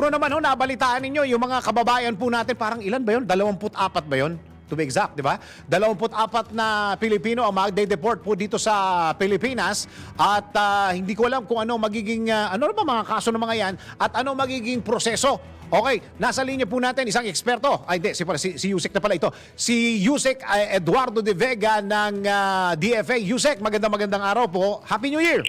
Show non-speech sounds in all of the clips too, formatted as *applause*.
siguro naman ho, nabalitaan ninyo yung mga kababayan po natin, parang ilan ba yun? 24 ba yun? To be exact, di ba? 24 na Pilipino ang magde-deport po dito sa Pilipinas at ah, hindi ko alam kung ano magiging, ah, ano ba mga kaso ng mga yan at ano magiging proseso. Okay, nasa linya po natin isang eksperto. Ay, hindi, si, si, si Yusek na pala ito. Si Yusek ah, Eduardo de Vega ng ah, DFA. Yusek, magandang magandang araw po. Happy New Year!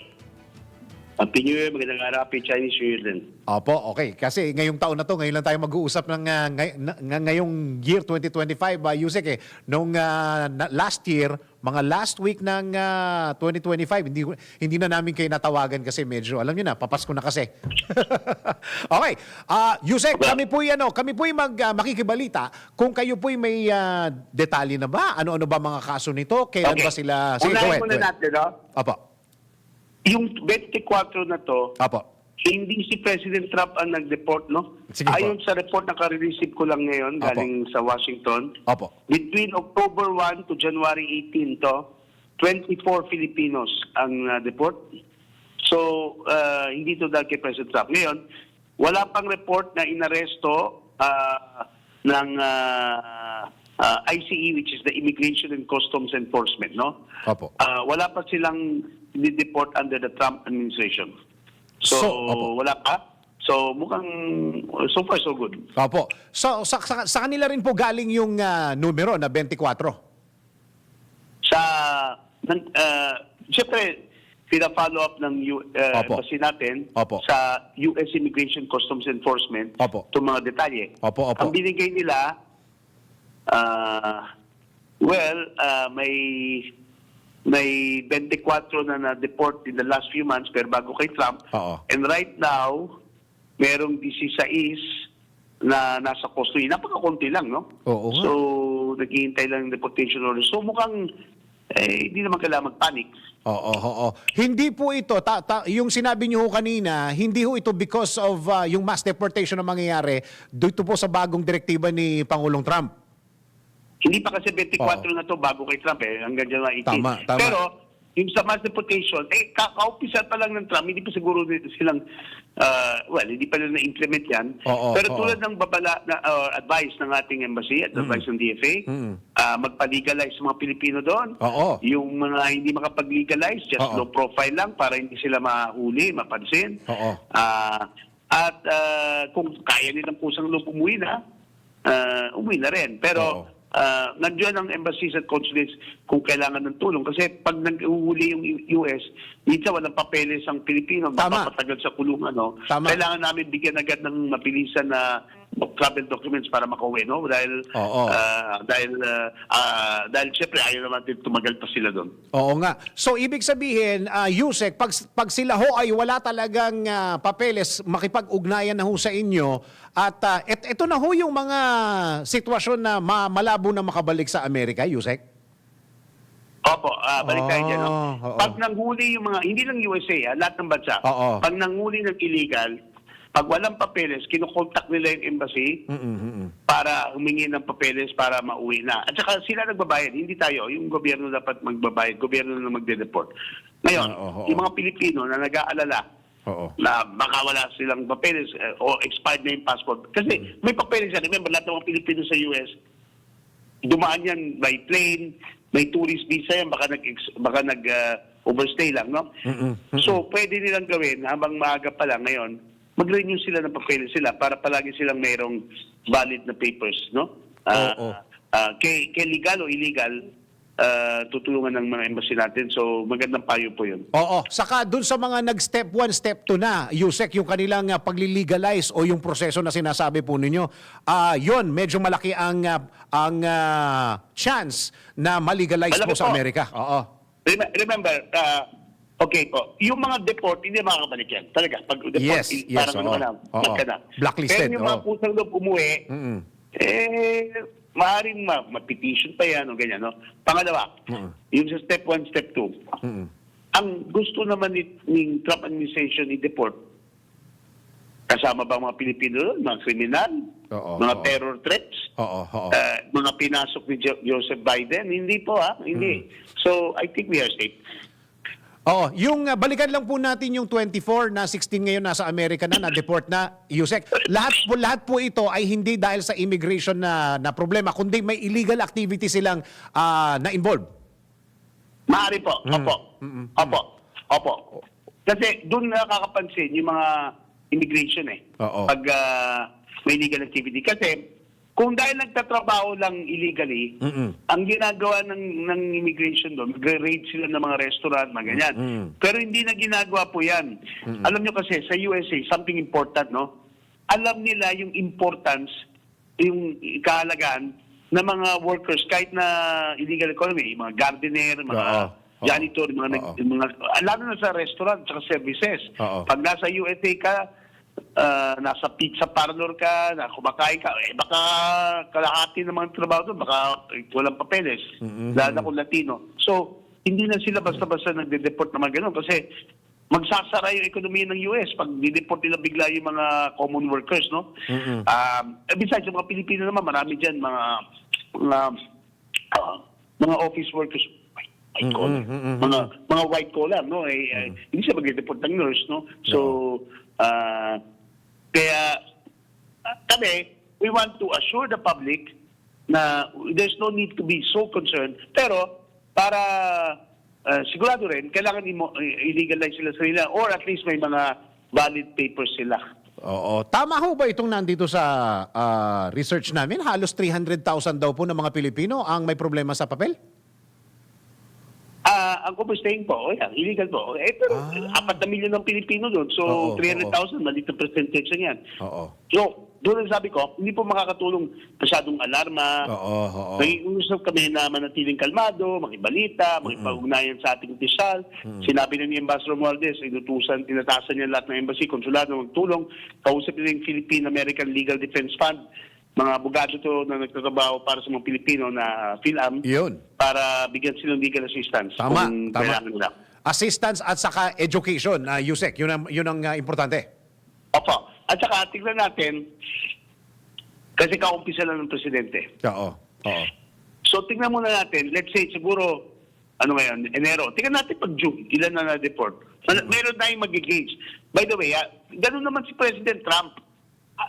Happy New Year, magandang araw, Happy Chinese New Year din. Opo, okay. Kasi ngayong taon na to, ngayon lang tayo mag-uusap ng uh, ngay- ngayong year 2025, uh, Yusek eh. Nung uh, last year, mga last week ng uh, 2025, hindi hindi na namin kayo natawagan kasi medyo, alam niyo na, papasko na kasi. *laughs* okay. Uh, Yusek, kami po ano, kami po mag uh, makikibalita kung kayo po may uh, detalye na ba? Ano-ano ba mga kaso nito? Kailan ba sila... Sige, go Unahin muna natin, no? Opo. Yung 24 na to, Opo. hindi si President Trump ang nag-deport, no? Sige po. Ayon sa report na ka-receive ko lang ngayon, Opo. galing sa Washington, Opo. between October 1 to January 18 to, 24 Filipinos ang uh, deport. So, uh, hindi to dahil kay President Trump. Ngayon, wala pang report na inaresto uh, ng uh, uh, ICE, which is the Immigration and Customs Enforcement, no? Opo. Ah, wala pa silang deport under the Trump administration. So, So, opo. wala pa. So, mukhang so far so good. Opo. So, sa, sa, sa kanila rin po galing yung ah, numero na 24. Sa, ng, uh, siyempre, pina-follow up ng U, uh, Opo. embassy natin Opo. sa US Immigration Customs Enforcement Opo. itong mga detalye. Opo, opo. Ang binigay nila, ah, well, ah, may may 24 na na-deport in the last few months pero bago kay Trump. Oo. And right now, merong 16 na nasa custody. Napakakunti lang, no? Oo. So, naghihintay lang ng deportation order. So, mukhang eh, hindi naman kailangan mag-panic. Oo, oo, oo. Hindi po ito, ta, ta- yung sinabi niyo kanina, hindi ho ito because of ah, yung mass deportation na mangyayari dito po sa bagong direktiba ni Pangulong Trump. Hindi pa kasi 24 Oo. na to bago kay Trump eh, hanggang January 18. Tama, tama. Pero, yung sa mass deportation, eh, kaka-umpisa pa lang ng Trump, hindi pa siguro silang, uh, well, hindi pa nila na-implement yan. Oo, Pero oo. tulad ng babala, na, uh, advice ng ating embassy at advice ng DFA, Mm. ah, magpa-legalize mga Pilipino doon. Oo. Yung mga hindi makapag-legalize, just Oo. low profile lang para hindi sila mahuli, mapansin. Oo. Ah, at ah, kung kaya nilang pusang loob umuwi na, ah, umuwi na rin. Pero Oo. Ah, nandiyan ang embassies at consulates kung kailangan ng tulong. Kasi pag nag-uhuli yung US, minsan walang papeles ang Pilipino, Tama. mapapatagal sa kulungan. No? Tama. Kailangan namin bigyan agad ng mabilisan na travel documents para makauwi, no? Dahil Oo. ah, dahil ah, ah, dahil syempre ayaw naman din tumagal pa sila doon. Oo nga. So, ibig sabihin, uh, Yusek, pag, pag sila ho ay wala talagang ah, papeles, makipag-ugnayan na ho sa inyo, at ah, et, ito na ho yung mga sitwasyon na ma- malabo na makabalik sa Amerika, Yusek? Opo, ah balik tayo dyan. No? Ah, oo. Pag nanghuli yung mga, hindi lang USA, ah, lahat ng bansa, Oo. pag nanghuli ng illegal, pag walang papeles, kinukontak nila yung embassy Mm-mm-mm. para humingi ng papeles para mauwi na. At saka sila nagbabayad, hindi tayo. Yung gobyerno dapat magbabayad, gobyerno na magde-deport. Ngayon, Ah, oo, oo. yung mga Pilipino na nag-aalala, Oo. na baka wala silang papeles eh, o expired na yung passport. Kasi may papeles yan. Remember, lahat ng mga Pilipino sa US, dumaan yan by plane, may tourist visa yan, baka nag baka nag uh, overstay lang, no? Mm-mm. So, pwede nilang gawin habang maaga pa lang ngayon, mag-renew sila ng papeles sila para palagi silang mayroong valid na papers, no? Ah, Oo. ah, kay, kay legal o illegal, ah, tutulungan ng mga embassy natin. So, magandang payo po yun. Oo. Saka dun sa mga nag-step 1, step 2 na, Yusek, yung kanilang uh, paglilegalize o yung proseso na sinasabi po ninyo, ah yun, medyo malaki ang ah, ang ah, chance na malegalize Malaki po sa po. Amerika. Oo. Rem- Remember, uh, okay po, yung mga deport, hindi makakabalik yan. Talaga, pag deport, Yes, yes, parang ano oo. ka na, Oo. na. Blacklisted, Pero yung mga oo. pusang loob umuwi, Mm-mm. eh, maaaring ma petition pa yan o ganyan, no? Pangalawa, Mm-mm. yung sa step 1, step 2, Mm-mm. ang gusto naman ni, ni Trump administration i-deport, kasama ba ang mga Pilipino doon, mga kriminal, Oo, mga oo. terror threats, Oo, oo. uh, mga pinasok ni Jo- Joseph Biden? Hindi po ha, hindi. Mm. So, I think we are safe. Oo, yung uh, balikan lang po natin yung 24 na 16 ngayon nasa Amerika na na-deport na Yusek. Lahat po lahat po ito ay hindi dahil sa immigration na na problema kundi may illegal activity silang ah, na involved. Maaari po. Mm. Opo. Opo. Opo. Kasi doon nakakapansin yung mga immigration eh. Oo. Pag ah, may illegal activity. Kasi kung dahil nagtatrabaho lang illegally, Mm-mm. ang ginagawa ng, ng immigration doon, magre-raid sila ng mga restaurant, mga ganyan. Mm-mm. Pero hindi na ginagawa po yan. Alam nyo kasi, sa USA, something important, no? Alam nila yung importance, yung kahalagaan ng mga workers, kahit na illegal economy, mga gardener, mga Oo. Oo. janitor, mga, nag- Oo. mga lalo na sa restaurant, sa services. Oo. Pag nasa USA ka, ah, nasa pizza parlor ka, na kumakain ka, eh baka kalahati ng mga trabaho doon, baka eh, walang papeles, lalo na kung Latino. So, hindi na sila basta-basta nagde-deport ng mga ganun kasi magsasara yung ekonomiya ng US pag dideport nila bigla yung mga common workers, no? Um, eh, besides, yung mga Pilipino naman, marami dyan, mga mga, ah, mga office workers, white collar, mga mga white collar, no? Eh, eh, hindi siya magde-deport ng nurse, no? So, ah, kaya ah, kami, we want to assure the public na there's no need to be so concerned. Pero para ah, sigurado rin, kailangan i- illegalize sila sa nila or at least may mga valid papers sila. Oo. Tama ho ba itong nandito sa ah, research namin? Halos 300,000 daw po ng mga Pilipino ang may problema sa papel? Ah, ang overstaying po, oh, yan, illegal po. Eh, pero apat na milyon ng Pilipino doon. So, Ah. Oo, 300,000, maliit na percentage lang yan. Oo. So, doon ang sabi ko, hindi po makakatulong masyadong alarma. Oo, oo. Nag-iusap kami na manatiling kalmado, makibalita, makipag-ugnayan sa ating opisyal. Sinabi na ni Ambassador Mualdez, inutusan, tinatasan niya lahat ng embassy, konsulado, magtulong. Kausap niya yung Philippine-American Legal Defense Fund. Mga abogado to na nagtatrabaho para sa mga Pilipino na PhilAm Yun. para bigyan silang legal assistance Tama, kung tama. kailangan nila. Assistance at saka education, na Yusek. Yun ang, yun ang ah, importante. Opo. At saka, tignan natin, kasi kaumpisa lang ng presidente. Oo. Oo. So, tingnan muna natin, let's say siguro, ano ngayon, Enero. Tingnan natin pag June, ilan na na-deport. Mal- Meron tayong mag-gauge. By the way, ah, ganun naman si President Trump.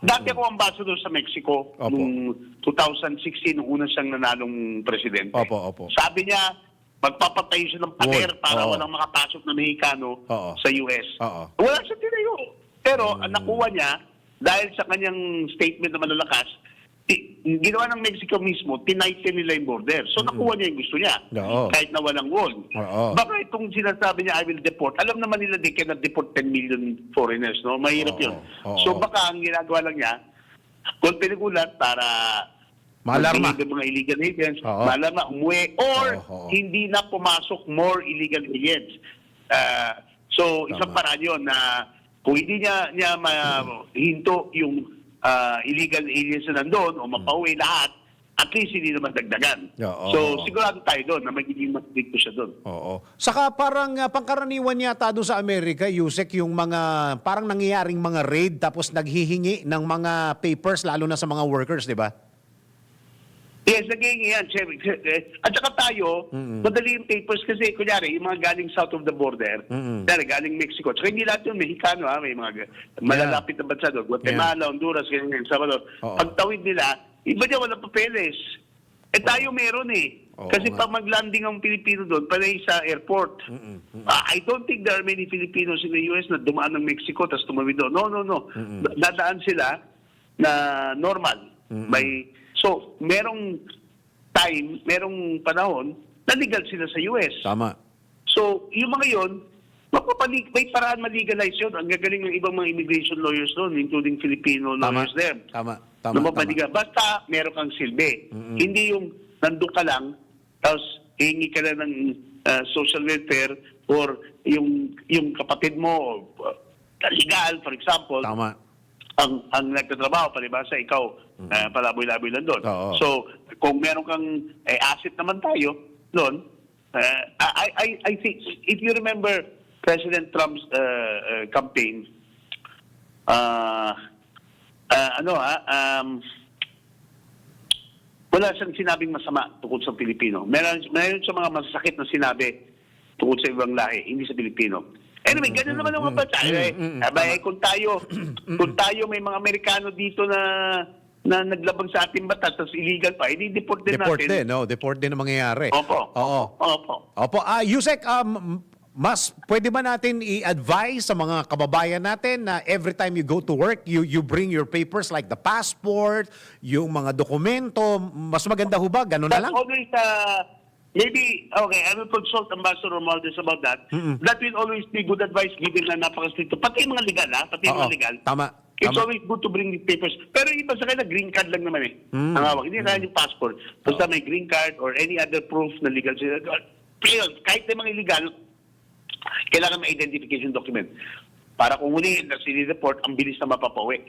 Dati ako ambassador sa Mexico Opo. noong 2016, nung una siyang nanalong presidente. Opo, opo. Sabi niya, magpapatay siya ng pader Wall. para Oo. walang makapasok na Mexicano Oo. sa US. Oo. Wala siya tinayo. Pero ang nakuha niya, dahil sa kanyang statement na malalakas, ginawa ng Mexico mismo, tinighten nila yung border. So nakuha niya yung gusto niya. Oo. Kahit na walang wall. Oo. Baka itong sinasabi niya, I will deport. Alam naman nila they cannot deport 10 million foreigners. no Mahirap Oo. yun. Oo. So baka ang ginagawa lang niya, kung pinigulat para Maalarma. magdinig ng mga illegal aliens, Oo. maalarma, umuwi, or Oo, oo. hindi na pumasok more illegal aliens. Ah, so, isang paraan yun na kung hindi niya, niya mahinto yung ah, illegal aliens na nandun o mapauwi lahat, at least hindi naman dagdagan. Oo. So, sigurado tayo doon na magiging matigito siya doon. Oo. Saka parang ah, pangkaraniwan yata doon sa Amerika, Yusek, yung mga parang nangyayaring mga raid tapos naghihingi ng mga papers lalo na sa mga workers, di ba? Yes, naging yan. Eh, At saka tayo, madali yung papers kasi, kunyari, yung mga galing south of the border, Mm-mm. kunyari, galing Mexico, tsaka hindi lahat yun, Mexicano, ha, may mga malalapit na bansa doon, Guatemala, Honduras, ganyan, Salvador. Oo. Pagtawid nila, iba niya walang papeles. Eh tayo meron eh. Oo Kasi nga. pag mag-landing ang Pilipino doon, panay sa airport. Ah, I don't think there are many Filipinos in the US na dumaan ng Mexico tapos tumawid doon. No, no, no. Dadaan sila na normal. May So, merong time, merong panahon na legal sila sa US. Tama. So, yung mga yun, mapapalig, may paraan malegalize yun. Ang gagaling ng ibang mga immigration lawyers doon, including Filipino Tama. lawyers there. Tama. Tama. mapaliga. Basta meron kang silbi. Hindi yung nandun ka lang, tapos hingi ka lang ng uh, social welfare or yung yung kapatid mo, uh, legal, for example, Tama. Ang ang nagtatrabaho palibasa ikaw uh, palaboy-laboy lang doon. Oo. So kung meron kang eh, asset naman tayo doon, uh, I I I think if you remember President Trump's uh, uh, campaign uh, uh, ano ha um, wala siyang sinabing masama tungkol sa Pilipino. Meron meron siya mga masasakit na sinabi tungkol sa ibang lahi, hindi sa Pilipino. Anyway, ganun naman ang mga bansa. Eh, abay, kung tayo, kung tayo may mga Amerikano dito na na naglabag sa ating batas, tapos illegal pa, hindi deport din Deport natin. din, no? Deport din ang mangyayari. Opo. Oo. Opo. Opo. Ah, Yusek, um, mas pwede ba natin i-advise sa mga kababayan natin na every time you go to work, you you bring your papers like the passport, yung mga dokumento, mas maganda ho ba? Ganun na That's lang? always, uh, maybe, okay, I will consult Ambassador Romualdez about that. That will always be good advice given na napaka-stricto. Pati yung mga legal, ha? Pati yung Oo, mga legal. tama, It's tama. always good to bring the papers. Pero yung iba sa kanila, green card lang naman eh. Mm. Ang hawak. Hindi na yung passport. Basta may green card or any other proof na legal. Pero kahit na mga illegal, kailangan may identification document. Para kung huli na sinideport, ang bilis na mapapauwi.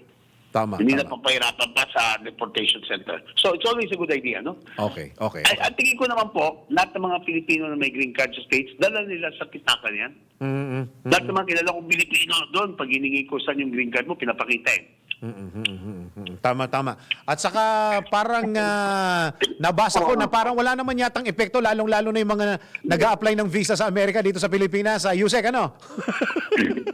Tama, Hindi na tama. papahirapan pa sa deportation center. So it's always a good idea, no? Okay, okay. Ay, ang tingin ko naman po, lahat ng mga Pilipino na may green card sa States, dala nila sa pitakan yan. Mm-mm. Lahat ng mga kilala kong Pilipino doon, pag hiningi ko saan yung green card mo, pinapakita eh. Mm, Tama, tama. At saka parang ah, nabasa ko na parang wala naman yatang epekto, lalong-lalo na yung mga nag apply ng visa sa Amerika dito sa Pilipinas, sa Yusek, ano? *laughs*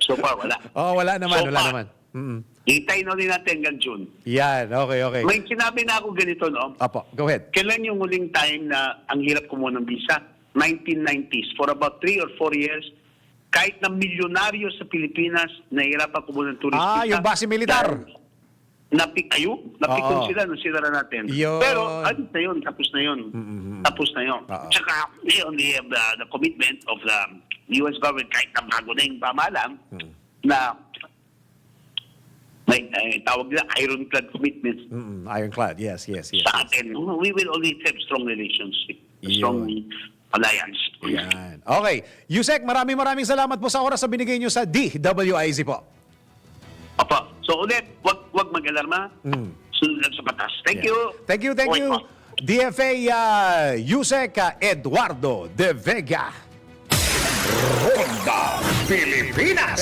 So far, wala. Oh, wala naman, So wala far. naman. Mm-mm. Itay na rin natin hanggang June. Yan, okay, okay. May sinabi na ako ganito, no? Apo, go ahead. Kailan yung huling time na ang hirap kumuha ng visa? 1990s. For about three or four years, kahit na milyonaryo sa Pilipinas, nahihirapan kumuha ng tourist Ah, yung base militar. Napik, ayo, napikon Oo. sila nung sinara natin. Yun. Pero, ano na yun, tapos na yun. Tapos na yun. Oo. Tsaka, ngayon, the, the, the commitment of the US government, kahit na bago na yung pamahalaan, Hmm. na may eh, tawag nila ironclad commitments Mm-mm, Ironclad, yes, yes, yes. sa atin, we will always have strong relationship, Yun. strong alliance. Yan. Okay. Yusek, maraming maraming salamat po sa oras na binigay nyo sa DWIZ po. Apa. So ulit, wag wag mag-alarma. Mm. Sunod lang sa batas. Thank Yeah. you. Thank you, thank Okay you. po. DFA uh, Yusek uh, Eduardo de Vega. Ronda Pilipinas.